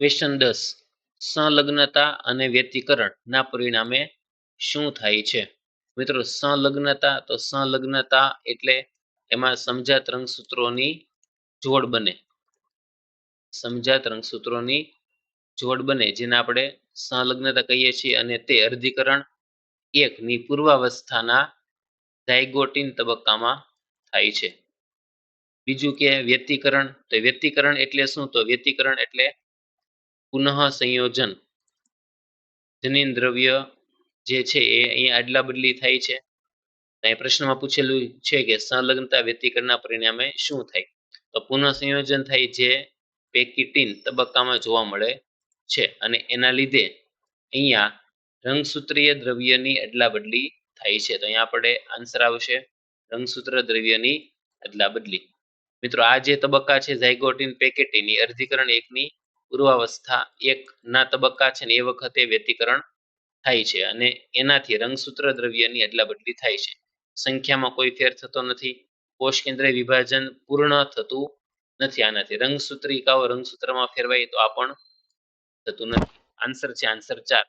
Question દસ. સંલગ્નતા અને વ્યતિકરણ ના પરિણામે શું થાય છે? મિત્રો, સંલગ્નતા તો સંલગ્નતા એટલે એમાં સમજાત રંગસૂત્રોની જોડ બને. સમજાત રંગસૂત્રોની જોડ બને, જેને આપણે સંલગ્નતા કહીએ છીએ અને તે અર્ધીકરણ એક ની પૂર્વાવસ્થાના ઝાયગોટિન તબક્કામાં થાય છે. બીજું કે વ્યતિકરણ, તો વ્યતિકરણ એટલે શું? તો વ્યતિકરણ એટલે પુનઃ સંયોજન. જનીન દ્રવ્ય જે છે એ અહીંયા આડલા બદલી થાય છે. અહીં પ્રશ્નમાં પૂછેલું છે કે સંલગ્નતા વ્યતિકરણના પરિણામે શું થાય? તો પુનઃ સંયોજન થાય જે પેકિટીન તબક્કામાં જોવા મળે છે અને એના લીધે અહીંયા રંગસૂત્રીય દ્રવ્યની અદલા બદલી થાય છે. તો અહીંયા આપણે આન્સર આવશે રંગસૂત્ર દ્રવ્યની અદલા બદલી. મિત્રો, આ જે તબક્કા છે ઝાયગોટિન પેકેટીની અર્ધીકરણ એકની પૂર્વાવસ્થા એક ના તબક્કા છે ને એ વખતે વ્યતિકરણ થાય છે અને એનાથી રંગસૂત્ર દ્રવ્યની અદલા બદલી થાય છે. સંખ્યામાં કોઈ ફેર થતો નથી. કોષ કેન્દ્રીય વિભાજન પૂર્ણ થતું નથી આનાથી. રંગસૂત્રિકાઓ રંગસૂત્રમાં ફેરવાય તો આ પણ થતું નથી. આન્સર છે આન્સર ચાર.